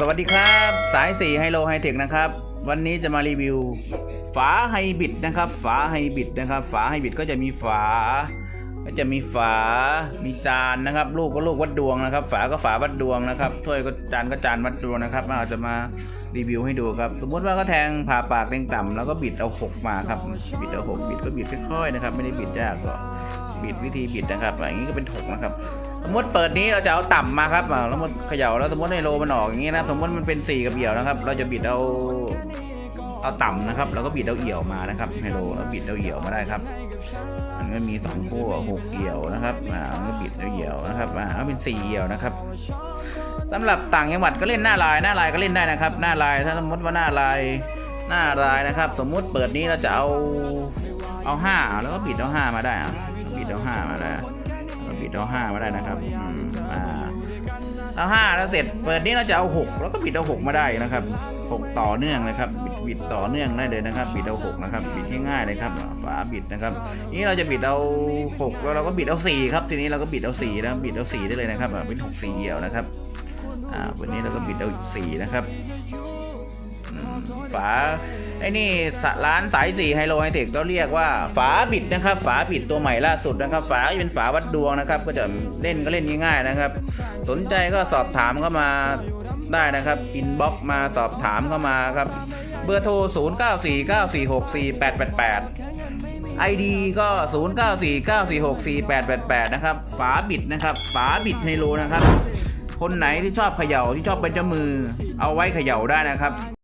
สวัสดีครับ สายสีไฮโลไฮเทคนะครับ วันนี้จะมารีวิว ฝาไฮบริดนะครับ ฝาไฮบริดนะครับ ฝาไฮบริดก็จะมีฝา ก็จะมีฝา มีจานนะครับ ลูกก็ลูกวัดดวงนะครับ ฝาก็ฝาวัดดวงนะครับ ถ้วยก็จานก็จานวัดดวงนะครับเราจะมารีวิวให้ดูครับ สมมุติว่าก็แทงผ่าปากเร่งต่ำแล้วก็บิดเอาหกมาครับบิดเอาหกบิดก็บิดค่อยๆนะครับ ไม่ได้บิดยากก็บิดวิธีบิดนะครับอย่างนี้ก็เป็นหกนะครับ สมมติเปิดนี้เราจะเอาต่ำมาครับแล้วมันเขย่าแล้วสมมติในโลมันออกอย่างนี้นะสมมติมันเป็นสี่กับเอี่ยวนะครับ เราจะบิดเอาเอาต่ำนะครับแล้วก็บิดเอาเอี่ยวมานะครับไฮโลแล้วบิดเอาเอี่ยวมาได้ครับมันก็มีสองคู่หกเอี่ยวนะครับอ่าก็บิดเอาเอี่ยวนะครับอ่าเป็นสี่เอี่ยวนะครับสำหรับต่างจังหวัดก็เล่นหน้าลายหน้าลายก็เล่นได้นะครับ หน้าลายถ้าสมมติว่าหน้าลายหน้าลายนะครับ สมมุติเปิดนี้เราจะเอาเอาห้าแล้วก็บิดเอาห้ามาได้อะบิดเอาห้ามาได้ บิดเอาห้ามาได้นะครับอ่าเอาห้าแล้วเสร็จเปิดนี้เราจะเอาหกแล้วก็บิดเอาหกมาได้นะครับหกต่อเนื่องนะครับบิดบิดต่อเนื่องได้เลยนะครับ บิดเอาหกนะครับ บิดง่ายๆเลยครับฝาบิดนะครับนี่เราจะบิดเอาหกแล้วเราก็บิดเอาสี่ครับ ทีนี้เราก็บิดเอาสี่นะบิดเอาสี่ได้เลยนะครับเป็นหกสี่เดียวนะครับอ่าวันนี้เราก็บิดเอาสี่นะครับ ฝาไอ้นี่สะร้านสายสีไฮโลไฮเทคก็เรียกว่าฝาบิดนะครับ ฝาบิดตัวใหม่ล่าสุดนะครับ ฝาเป็นฝาวัดดวงนะครับ ก็จะเล่นก็เล่นง่ายๆนะครับ สนใจก็สอบถามเข้ามาได้นะครับอินบ็อกมาสอบถามเข้ามาครับ เบอร์โทร 0 9 4 9 4 6 4 8 8 8 ID ก็ 0 9 4 9 4 6 4 8 8 8 นะครับ ฝาบิดนะครับ ฝาบิดไฮโลนะครับ คนไหนที่ชอบเขย่าที่ชอบเป็นเจ้ามือ เอาไว้เขย่าได้นะครับ